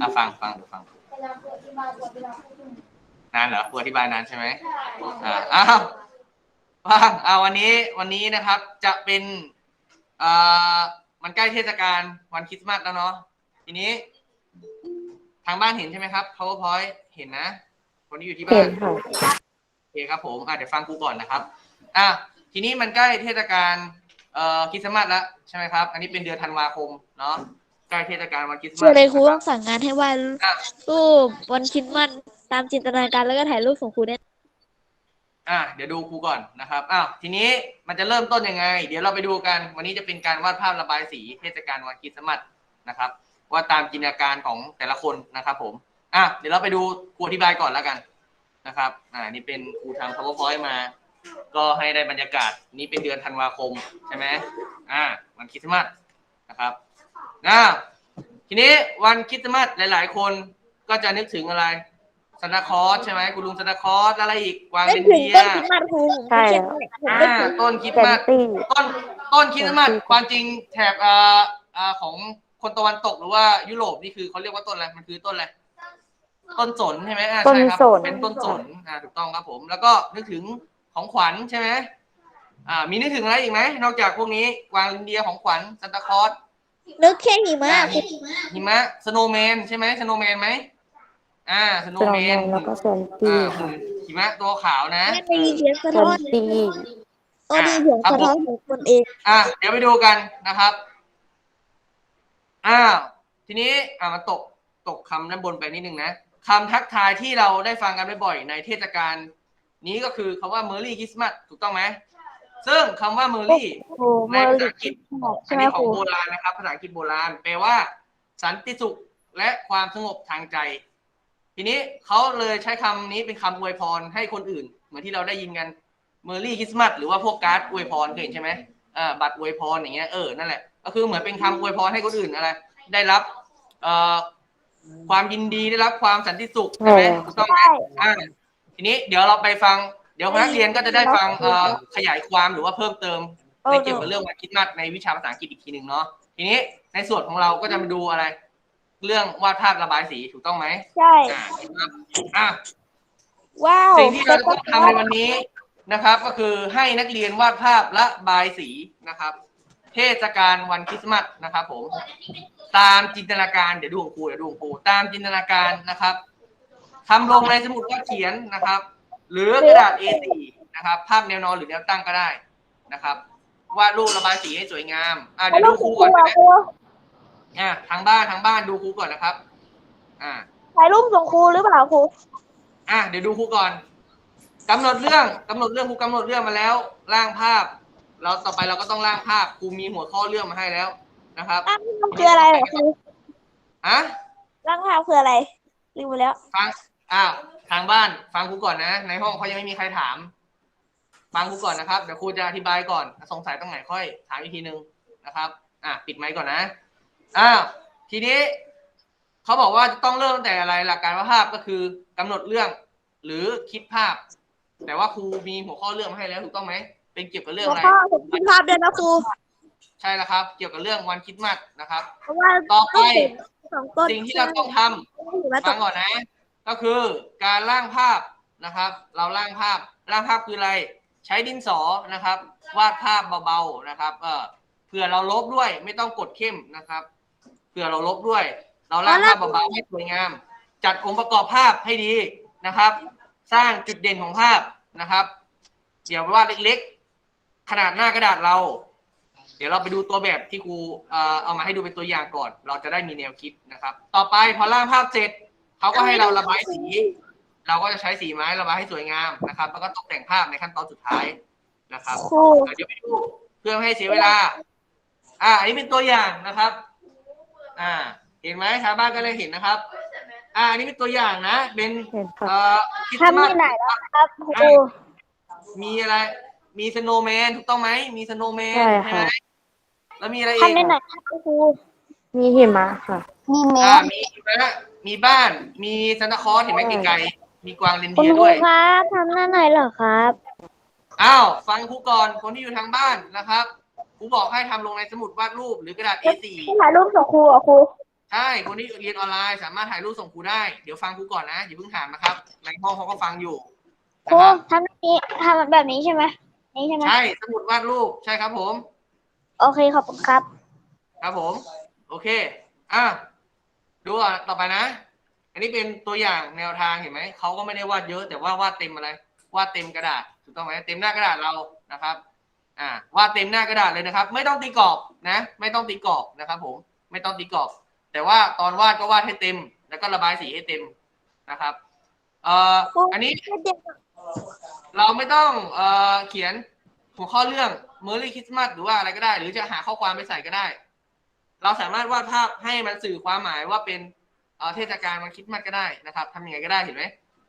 อะฟังฟังฟังนานเหรอครูอธิบายนานใช่ไหมอ่าอ้าวฟังอ่าวันนี้วันนี้นะครับจะเป็นอ่ามันใกล้เทศกาลวันคริสต์มาสแล้วเนาะทีนี้ ทางบ้านเห็นใช่ไหมครับ powerpoint เห็นนะ คนที่อยู่ที่บ้าเห็นนค่ะโอเคครับผมอะเดี๋ยวฟังครูก่อนนะครับอะทีนี้มันใกล้เทศกาลเอ่อคริสต์มาสแล้วใช่ไหมครับ อันนี้เป็นเดือนธันวาคมเนาะ ใกล้เทศกาลวันคริสต์มาคือสอะไรครูนะต้บองสั่งงานให้วาดอะรูปวันคริดมันตามจินตนาการแล้วก็ถ่ายรูปส่งครูเนี่ยอะเดี๋ยวดูครูก่อนนะครับอ้าวทีนี้มันจะเริ่มต้นยังไง เดี๋ยวเราไปดูกัน วันนี้จะเป็นการวาดภาพระบายสีเทศกาลวันคริสต์มาสนะครับวาดตามจินตนาการของแต่ละคนนะครับ ผมอะเดี๋ยวเราไปดูครูอธิบายก่อนแล้วกันนะครับ อ่า นี่เป็นครูทำ powerpoint มา ก็ให้ได้บรรยากาศ นี่เป็นเดือนธันวาคมใช่ไหมอ่า วันคริสต์มาสนะครับ นะทีนี้วันคริสต์มาสหลาย ๆ คนก็จะนึกถึงอะไรซานตาคลอสใช่ไหมคุณลุงซานตาคลอสแล้วอะไรอีกวางนึกเป็นถึงเดียต้นคริดมันครูผมใช่เขียนแล้วผมอ่านึกถึงต้นคริสแซต์นมาสตี้ต้นต้นคริสต์มาสแซนตี้ความจริงแถบอ่าอ่าของคนตะวันตกหรือว่ายุโรปนี่คือเขาเรียกว่าต้นอะไรมันคือต้นอะไรต้นสนใช่ไหมอ่าต้นใช่ครับสน เป็นต้นสนอ่าถูกต้องครับผม แล้วก็นึกถึงของขวัญใช่ไหมอ่ามีนึกถึงอะไรอีกไหมนอกจากพวกนี้วางลินเดียของขวัญซานตาคลอส นึกแค่หิมะอ่าครูหิมะสโนว์แมนใช่ไหมสโนว์แมนไหมอ่าสโนสโนว์แมว์แมนนแล้วก็แซนตี้อ่าค่ะหิมะตัวขาวนะแม่ได้ยินเสียงสะแซท้อนนตี้โอ้ดีเสียงสะท้อนของคนเอง อะเดี๋ยวไปดูกันนะครับอ้าวทีนี้อ่ามาตกตกคำด้านบนไปนิดนึงนะคำทักทายที่เราได้ฟังกันบ่อยๆในเทศกาลนี้ก็คือคำว่า Merry Christmas ถูกต้องไหม ซึ่งคำว่า Merry โอ้ในเมอภาร์ษาลิอังกฤษใช่อันไหมนี้ขคองรูโบราณนะครับ ภาษาอังกฤษโบราณแปลว่า สันติสุขและความสงบทางใจ ทีนี้เขาเลยใช้คำนี้เป็นคำอวยพรให้คนอื่น เหมือนที่เราได้ยินกัน Merry Christmas หรือว่าพวกการ์ดอวยพรเคยเห็นใช่ไหมอ่าบัตรอวยพรอย่างเงี้ยเออนั่นแหละก็คือเหมือนเป็นคำอวยพรให้คนอื่นอะไร ได้รับเอ่อความยินดีได้รับความสันติสุขใช่ไหมถูกต้องไหมอ่าทีนี้เดี๋ยวเราไปฟังเดี๋ยวนักเรียนก็จะได้ฟังเอ่อขยายความหรือว่าเพิ่มเติมในเกี่ยวกับเรื่องวันคริดมาสในวิชาภาษาอังกฤษอีกทีหนึ่งเนาะทีนี้ในส่วนของเราก็จะมาดูอะไร เรื่องวาดภาพระบายสีถูกต้องไหมใช่อ่าครับอะว้าวสิ่งที่เราจะต้องทำในวันนี้นะครับ ก็คือให้นักเรียนวาดภาพระบายสีนะครับ เทศกาลวันคริสต์มาสนะครับ ผม ตามจินตนาการเดี๋ยวดูของครูเดี๋ยวดูของครูตามจินตนาการนะครับทำลงในสมุดวาดเขียนนะครับ หรือกระดาษ A4 นะครับภาพแนวนอนหรือแนวตั้งก็ได้นะครับวาดรูประบายสีให้สวยงามอะเดี๋ยวดูครูก่อนนะครูอะทางบ้านทางบ้านดูครูก่อนนะครับ อ่าถ่ายรูปส่งครูหรือเปล่าครูอะเดี๋ยวดูครูก่อนกำหนดเรื่องกำหนดเรื่องครูกำหนดเรื่องมาแล้วร่างภาพ เราต่อไปเราก็ต้องร่างภาพครูมีหัวข้อเรื่องมาให้แล้วนะครับร่างภาพคืออะไรครูอะร่างภาพคืออะไรลืมไปแล้วฟังอ้าว ทางบ้านฟังครูก่อนนะ ในห้องเขายังไม่มีใครถาม ฟังครูก่อนนะครับ เดี๋ยวครูจะอธิบายก่อน สงสัยตรงไหนค่อย ถามอีกทีนึงนะครับ อะปิดไมค์ก่อนนะอ้าวทีนี้เขาบอกว่าจะต้องเริ่มตั้งแต่อะไรหลักการวาดภาพก็คือกำหนดเรื่อง หรือคิดภาพ แต่ว่าครูมีหัวข้อเรื่องมาให้แล้วถูกต้องไหมเป็นเกี่ยวกับเรื่องหัวอะไรข้อผมคิดภาพด้วยนะครู ใช่แล้วครับ เกี่ยวกับเรื่องวันคริดมาสนะครับเพราะว่าต่อไปสองต้นสิ่งที่เราต้องทำหิมะตฟักงก่อนนะ ก็คือการร่างภาพนะครับ เราร่างภาพร่างภาพคืออะไร ใช้ดินสอนะครับ วาดภาพเบาๆนะครับเออเผื่อเราลบด้วยไม่ต้องกดเข้มนะครับเผื่อเราลบด้วย เราร่างภาพเบาๆให้สวยงาม จัดองค์ประกอบภาพให้ดีนะครับ สร้างจุดเด่นของภาพนะครับ เดี๋ยววาดเล็กๆ ขนาดหน้ากระดาษเรา เดี๋ยวเราไปดูตัวแบบที่ครูเอามาให้ดูเป็นตัวอย่างก่อน เราจะได้มีแนวคิดนะครับ ต่อไปพอร่างภาพเสร็จ เขาก็ให้เราระบายสี เราก็จะใช้สีไม้ระบายให้สวยงามนะครับ แล้วก็ตกแต่งภาพในขั้นตอนสุดท้ายนะครับครูเดี๋ยวไปดูเพื่อไม่ให้เสียเวลา อ่าอันนี้เป็นตัวอย่างนะครับ อ่า เห็นไหมชาวบ้านก็เลยเห็นนะครับ อ่าอันนี้เป็นตัวอย่างนะ เป็นเห็นค่ะเอ่อคริสต์ทำมาสที่ไหนแล้วครับครูมีอะไร มีสโนว์แมนถูกต้องไหม มีสโนว์แมนใช่ใช่ค่ะไหมแล้วมีอะไรอีทำในกไหนครับครูมีหิมะค่ะ มีแมอ่าสมีนะ มีบ้าน มีซานตาคลอสเห็นไหมไกลๆมีกวางเรนคุณเดียร์ครูด้วย ครับทำหน้าไหนเหรอครับอ้าวฟังครูก่อนคนที่อยู่ทางบ้านนะครับครูบอกให้ทำลงในสมุดวาดรูปหรือกระดาษ A4 ถ่ายรูปส่งครูเหรอครูใช่คนที่เรียนออนไลน์สามารถถ่ายรูปส่งครูได้เดี๋ยวฟังครูก่อนนะอย่าเพิ่งถามนะครับในห้องเขาก็ฟังอยู่ครูนะครับทำแบบนี้ทำแบบนี้ใช่ไหมนี่ใช่ไหมใช่สมุดวาดรูปใช่ครับผม โอเคขอบคุณครับ ครับผม โอเค อะ ดูอะต่อไปนะ อันนี้เป็นตัวอย่างแนวทางเห็นไหม เขาก็ไม่ได้วาดเยอะ แต่ว่าวาดเต็มอะไร วาดเต็มกระดาษ ถูกต้องไหมเต็มหน้ากระดาษเรา นะครับ อ่าวาดเต็มหน้ากระดาษเลยนะครับ ไม่ต้องตีกรอบนะ ไม่ต้องตีกรอบนะครับ ผม ไม่ต้องตีกรอบ แต่ว่าตอนวาดก็วาดให้เต็ม แล้วก็ระบายสีให้เต็มนะครับ เอ่อ อันนี้เราไม่ต้องเอ่อเขียนหัวข้อเรื่อง Merry Christmas หรือว่าอะไรก็ได้ หรือจะหาข้อความไปใส่ก็ได้ เราสามารถวาดภาพให้มันสื่อความหมายว่าเป็นเอ่อเทศกาลวันคริสต์มาสก็ได้นะครับทำยังไงก็ได้เห็นไหม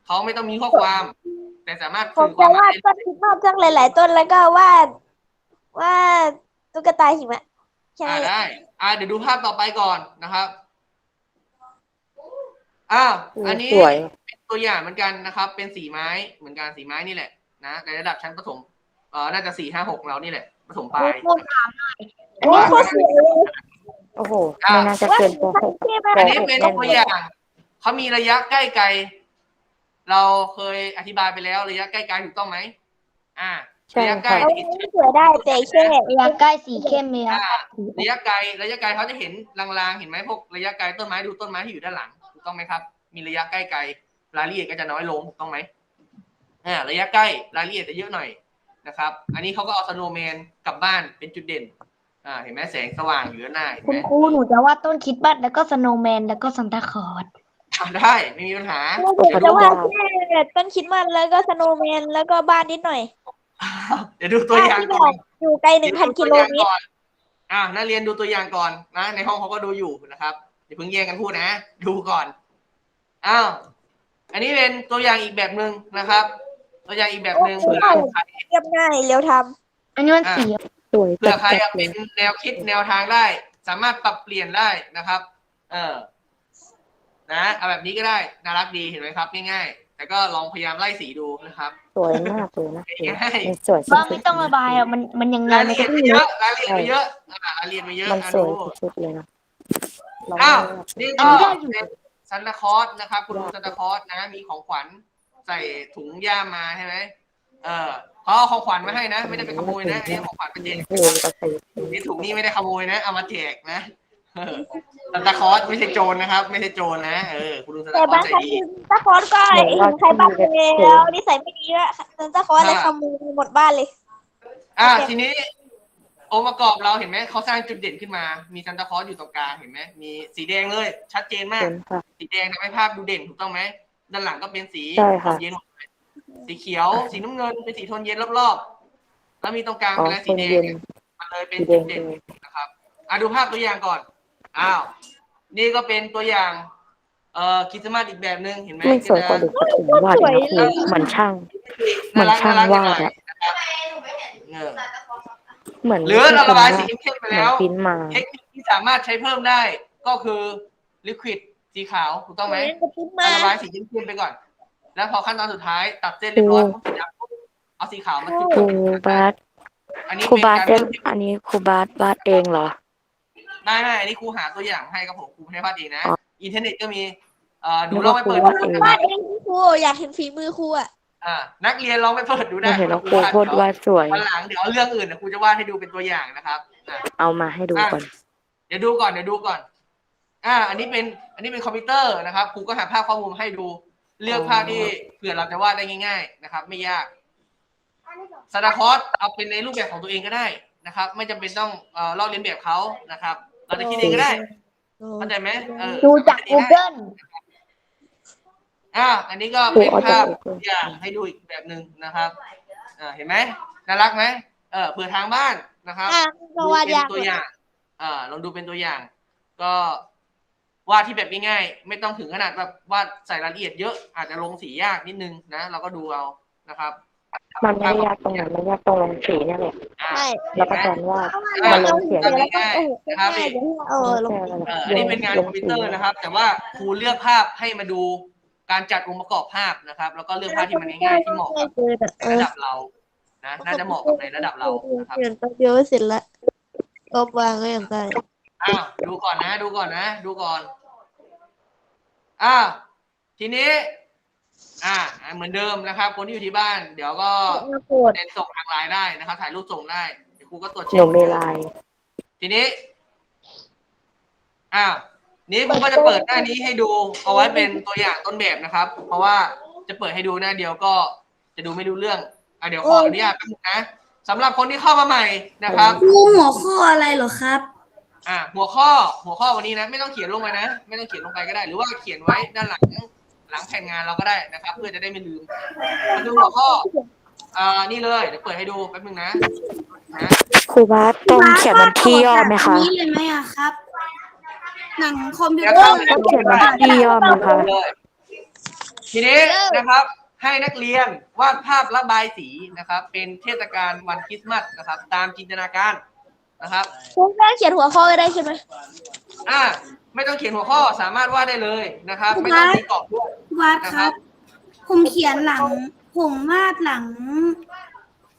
เขาไม่ต้องมีข้อความ แต่สามารถผมสื่อควาจะมหมาวายดต้นคริสต์มาสสักหลาย ๆ ต้นแล้วก็วาดวาดตุ๊กตาหิมะแค่อ่านั้นแหละได้ อ่าเดี๋ยวดูภาพต่อไปก่อนนะครับอ้าวอันนี้ สวยเป็นตัวอย่างเหมือนกันนะครับ เป็นสีไม้เหมือนกันสีไม้นี่แหละนะในระดับชั้นประถมเอ่อน่าจะสี่ห้าหกเรานี่แหละประถมปลายครูถามหน่อยอันนี้โคตรสวยเลย โอ้โหไม่น่าจะเกินปหกใช่ไหมอันนี้เป็นตัวอย่างเขามีระยะใกล้ไกล เราเคยอธิบายไปแล้วระยะใกล้ไกลถูกต้องไหมอ่าใช่ระยะใกล้ค่ะเอาจะเห็นสวยได้แต่แค่ระยะใกล้สีเข้มเลยอ่าอะระยะไกลระยะไกลเขาจะเห็นลางๆเห็นไหมพวกระยะไกลต้นไม้ดูต้นไม้ที่อยู่ด้านหลังถูกต้องไหมครับ มีระยะใกล้ไกลรายละเอียดก็จะน้อยลงถูกต้องไหมอ่าระยะใกล้รายละเอียดจะเยอะหน่อยนะครับ อันนี้เขาก็เอาสโนว์แมนกลับบ้านเป็นจุดเด่น อ่า เห็นไหมแสงสว่างอยู่ด้านหน้าเห็นคุไหณมครูหนูจะวาดต้นคริดบัตแล้วก็สโนว์แมนแล้วก็ซันตาคลอร์สอ่าได้ไม่มีปัญหาครูผมจะวาดแค่ต้นคริดมาสแล้วก็สโนว์แมนแล้วก็บ้านนิดหน่อยเดี๋ยวดูตัวอย่างบ้นที่ก่แบอนบอยู่ไกลหนึ่งพันกิโลเมตร อ่านักเรียนดูตัวอย่างก่อนนะ ในห้องเขาก็ดูอยู่นะครับอย่าเพิ่งแย่งกันพูดนะ ดูก่อน อ้าว อันนี้เป็นตัวอย่างอีกแบบหนึ่งนะครับ ตัวอย่างอีกแบบหนึ่งเผื่อใคร เรียบง่ายเร็วทอันนี้มันอะ สี สวยเผื่อใครจัอะดๆเลเป็ยนแนวคิดแนวทางได้ สามารถปรับเปลี่ยนได้นะครับ เออนะเอาแบบนี้ก็ได้น่ารักดีเห็นไหมครับง่ายๆแต่ก็ลองพยายามไล่สีดูนะครับสวยมากเลยนะสวยง่ายมันสวยสุว่าดไม่ต้องระบายอะมันมันยังไงรายมัละนเอีก็ยดไม่ไปเยรู้อะรายละเอียดไปเยอะอ่ารายละเอียดไปเยอะมันอะสวยดูสุดๆเลยนะลองอ้าวเลือกนี่อัก็นนี้ได้อยู่เป็นซันตาคลอสนะครับ คุณลุงซันตาคลอสนะ มีของขวัญใส่ถุงย่ามมาใช่ไหม เออเขาเอาของขวัญมาให้นะ ไม่ได้ไปขโมยนะอันนี้ของขวัญเป็นแจกโอ้โหกระสือนี่ถุงนี้ไม่ได้ขโมยนะ เอามาแจกนะเออซันตาคลอสไม่ใช่โจรนะครับ ไม่ใช่โจรนะ เออ คุณลุงซันำแต่ตาคลอสบางใจครั้งดี ตาคอนก็เห็นใครบ้านไปแล้วนิสัยไม่ดีก็ตาคอนเลยขโมยหมดบ้านเลย อะโอเคทีนี้ องค์ประกอบเราเห็นไหม เขาสร้างจุดเด่นขึ้นมา มีซันตาคลอสอยู่ตรงกลางเห็นไหม มีสีแดงเลย ชัดเจนมากเห็นค่ะ สีแดงทำให้ภาพดูเด่นถูกต้องไหม ด้านหลังก็เป็นสีใช่โทค่ะนเย็นหมดเลย สีเขียว สีน้ำเงิน เป็นสีโทนเย็นรอบๆ แล้วมีตรงกลางอ๋อเป็นอะไรคสีนแดเย็งนเนี่ยมันเลยเป็นสีแดจุดงเด่นเลยนะครับ อะดูภาพตัวอย่างก่อน อ้าว นี่ก็เป็นตัวอย่าง เอ่อคริสต์มาสอีกแบบหนึ่งเห็นไหมไม่สวยกว่าเด็กประถมวาดเลยนะครูเหมือนช่าง เหมือนช่างวาดอะเออเหมือนหรือเราระบายสีเข้มๆไปเหมือนแล้วปริ้นมา เทคนิคที่สามารถใช้เพิ่มได้ก็คือลิควิดสีขาวถูกต้องไหมจะพิมพ์มาระบายสีเข้มๆไปก่อน แล้วพอขั้นตอนสุดท้ายตัดเส้นเรียบร้อยปุ๊บสีดำปุ๊บเอาสีขาวมาขึ้นครูบาสอันนี้ครูเป็นบาสการเล่เพิ่นมเทคนิคอันนี้ครูบาสวาดเองเหรอ ได้ไหมอันนี้ครูหาตัวอย่างให้ครับผมครูไม่ได้พลาดเองนะอ๋ออินเทอร์เน็ตก็มีเอ่อหนูนึกลองว่าไปเปิดครูดูวาดเองนะบ้านเองครูอยากเห็นฝีมือครูอะอ่านักเรียนลองไปเปิดดูได้ไม่เห็นว่าครูโคตรวาดสวย วันหลังเดี๋ยวเอาเรื่องอื่นเดี๋ยวครูจะวาดให้ดูเป็นตัวอย่างนะครับอะ เอามาให้ดูก่อน เดี๋ยวดูก่อนเดี๋ยวดูก่อน อ่า อันนี้เป็น อันนี้เป็นคอมพิวเตอร์นะครับ ครูก็หาภาพข้อมูลมาให้ดู เลือกภาพที่เผื่อเราจะวาดได้ง่าย ๆ นะครับ ไม่ยากสตาร์คอร์สเอาเป็นในรูปแบบของตัวเองก็ได้นะครับ ไม่จำเป็นต้องเอ่อลอกเลียนแบบเขานะครับ เราจะคิดเองก็ได้เข้าใจไหมเออดูจาก Google อ่าอันนี้ก็เป็นภาพตัวอย่างให้ดูอีกแบบหนึ่งนะครับอ่าเห็นไหมน่ารักไหมเออเผื่อทางบ้านนะครับอะก็วาดเป็นยากตัวอย่างอ่าลองดูเป็นตัวอย่าง ก็ วาดที่แบบง่ายๆไม่ต้องถึงขนาดแบบวาดใส่รายละเอียดเยอะอาจจะลงสียากนิดนึงนะเราก็ดูเอานะครับมันไม่ได้ยากตรงไหนมันยากตรงลงสีเนี่ยแหละอ่าใช่แล้วก็ตอนวาดเพราะว่ามาเราลงเสียงเดี๋ยวเราต้องโอ้โหง่ายๆเดี๋ยวให้เออลงแค่นั้นแหละเอออันนี้เป็นงานคอมพิวเตอร์นะครับ แต่ว่าครูเลือกภาพให้มาดูการจัดองค์ประกอบภาพนะครับ แล้วก็เลือกภาพที่มันง่ายๆที่เหมาะกับเอระอดับเรานะน่าจะเหมาะกับในระดับเรานะครับเปลี่ยนแป๊บเดียวก็เสร็จละก็วางก็อย่างไรอ้าวดูก่อนนะ ดูก่อนนะ ดูก่อน อ้าวทีนี้ อ่า เหมือนเดิมนะครับ คนที่อยู่ที่บ้าน เดี๋ยวก็มาโกรธเน้นส่งทางไลน์ได้นะครับ ถ่ายรูปส่งได้เดี๋ยวครูก็ตรวจหเช็นูคมีไลน์ทีนี้ อ้าวนี้ผมก็จะเปิดหน้านี้ให้ดูเอาไว้เป็นตัวอย่างต้นแบบนะครับ เพราะว่าจะเปิดให้ดูหน้าเดียวก็จะดูไม่รู้เรื่องอะเดี๋ยวขออนุญาตแป๊บนึงนะสำหรับคนที่เข้ามาใหม่นะครับ ครูหัวข้ออะไรเหรอครับ อะหัวข้อหัวข้อวันนี้นะ ไม่ต้องเขียนลงไปนะ ไม่ต้องเขียนลงไปก็ได้ หรือว่าเขียนไว้ด้านหลังหลังแผ่นงานเราก็ได้นะครับ เพื่อจะได้ไม่ลืมมาดูหัวข้ออ่านี่เลยเดี๋ยวเปิดให้ดูแป๊บนึงนะนะครูบาสต้องเขียนวันที่ย่อไหมคะนี้เลยไหมอะครับ หนังคอมพิวเดี๋ยวเตอเข้าร์ไปต้องเขียนวันที่ย่อไหมคะเลยทีนี้นะครับให้นักเรียนวาดภาพระบายสีนะครับ เป็นเทศกาลวันคริสต์มาสนะครับ ตามจินตนาการ นะครับ คุณแม่เขียนหัวข้อไว้ได้ใช่ไหมอ่า ไม่ต้องเขียนหัวข้อสามารถวาดได้เลยนะครับ ไม่ต้องตีกรอบด้วยวัดนะคครัรับบผมเขียนหลัง ผมวาดหลัง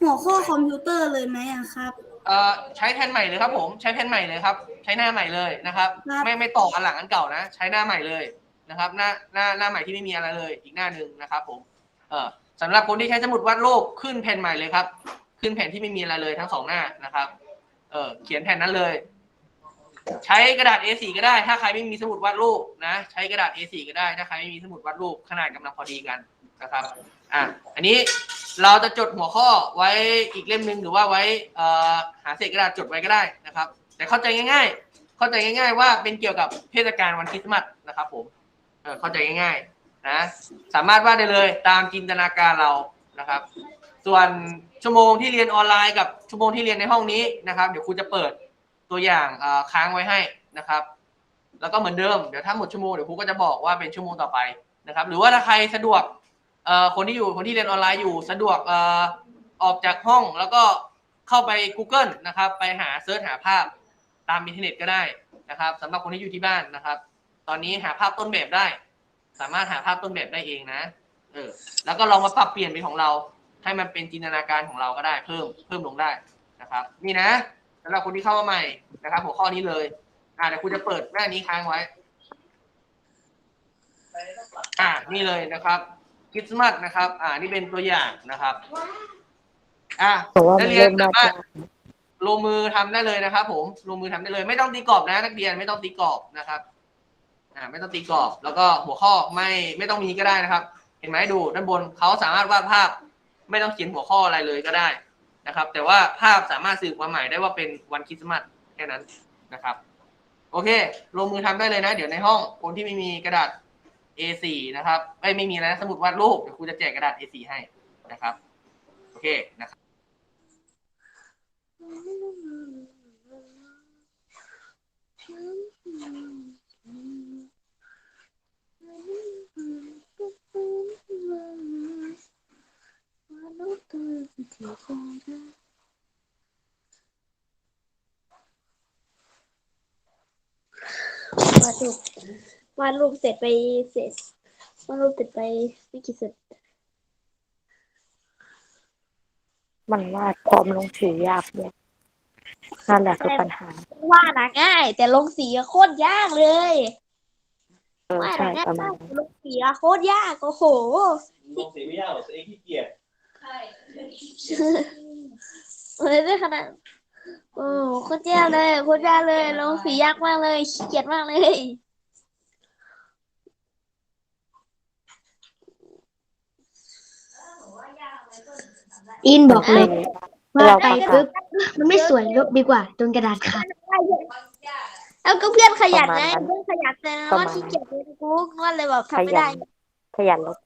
หัวข้อคอมพิวเตอร์เลยไหมอะครับ เอ่อใช้แผ่นใหม่เลยครับผมใช้แผ่นใหม่เลยครับ ใช้หน้าใหม่เลยนะครับ ครับ ไม่ไม่ต่ออันหลังอันเก่านะ ใช้หน้าใหม่เลยนะครับ หน้าหน้าหน้าใหม่ที่ไม่มีอะไรเลย อีกหน้าหนึ่งนะครับ ผม เออสำหรับคนที่ใช้สมุดวาดรูปขึ้นแผ่นใหม่เลยครับ ขึ้นแผ่นที่ไม่มีอะไรเลยทั้งสองหน้านะครับ เออเขียนแผ่นนั้นเลย ใช้กระดาษ A4 ก็ได้ ถ้าใครไม่มีสมุดวาดรูปนะ ใช้กระดาษ A4 ก็ได้ ถ้าใครไม่มีสมุดวาดรูปขนาดกำลังพอดีกันนะครับ อะ อันนี้เราจะจดหัวข้อไว้อีกเล่มหนึ่งหรือว่าไว้เอ่อหาเศษกระดาษจดไว้ก็ได้นะครับ แต่เข้าใจง่าย ๆ เข้าใจง่าย ๆ ว่าเป็นเกี่ยวกับเทศกาลวันคริสต์มาสนะครับ ผมเออเข้าใจง่าย ๆ นะ สามารถวาดได้เลยตามจินตนาการเรานะครับ ส่วน ชั่วโมงที่เรียนออนไลน์กับชั่วโมงที่เรียนในห้องนี้นะครับ เดี๋ยวครูจะเปิดตัวอย่างค้างไว้ให้นะครับ แล้วก็เหมือนเดิมเดี๋ยวถ้าหมดชั่วโมงเดี๋ยวครูก็จะบอกว่าเป็นชั่วโมงต่อไปนะครับ หรือว่าถ้าใครสะดวกคนที่อยู่คนที่เรียนออนไลน์อยู่สะดวกออออกจากห้องแล้วก็เข้าไป Google นะครับ ไปหาเซิร์ชหาภาพตามอินเทอร์เน็ตก็ได้นะครับสำหรับคนที่อยู่ที่บ้านนะครับ ตอนนี้หาภาพต้นแบบได้ สามารถหาภาพต้นแบบได้เองนะเออแล้วก็ลองมาปรับเปลี่ยนเป็นของเรา ให้มันเป็นจินตนาการของเราก็ได้เพิ่มเพิ่มลงได้นะครับ นี่นะสำหรับคนที่เข้ามาใหม่นะครับ หัวข้อนี้เลยอ่าเดี๋ยวครูจะเปิดหน้านี้ค้างไว้ อ่านี่เลยนะครับคริสต์มาสนะครับ อ่า นี่เป็นตัวอย่างนะครับ อะเพราะว่านัมักนเรียนเริ่มสาน่ามารถจะลงมือทำได้เลยนะครับ ผมลงมือทำได้เลย ไม่ต้องตีกรอบนะ นักเรียนไม่ต้องตีกรอบนะครับ อ่า ไม่ต้องตีกรอบ แล้วก็หัวข้อไม่ไม่ต้องมีก็ได้นะครับ เห็นไหมดูด้านบนเขาสามารถวาดภาพ ไม่ต้องเขียนหัวข้ออะไรเลยก็ได้นะครับ แต่ว่าภาพสามารถสื่อความหมายได้ว่าเป็นวันคริสต์มาสแค่นั้นนะครับ โอเค ลงมือทำได้เลยนะ เดี๋ยวในห้องคนที่ไม่มีกระดาษ A4 นะครับไม่ไม่มีนะสมุดวาดรูปเดี๋ยวครูจะแจกกระดาษ A4 ให้นะครับ โอเคนะครับ วาดรูปวาดรูปเสร็จไปเสร็จวาดรูปเสร็จไปไม่กี่เสร็จมันวาดพร้อมลงสียากเนี่ยนั่นแหละคือปัญหาวาดอะง่าย แต่ลงสีอะโคตรยากเลย เออวาดใช่อะง่ายประมามาณกนั้นลงสีอะโคตรยากโอ้โห ลงสีไม่ยากหรอกตัวเองขี้เกียจ เลยได้ขนาดโอ้โคตรยากเลยโคตรยากเลยลงสียากมากเลยขี้เกียจมากเลย อินบอกเลยเราว่าไปประกาศปุ๊บมันไม่สวยลบดีกว่าจนกระดาษขาดเอาก็เพื่อนขยันไงประมาณนั้นเพื่อนขยันแต่ประว่ามาณขี้เกียจเลยกูก็เลยแบบขทำไม่ยัได้นขยันลบ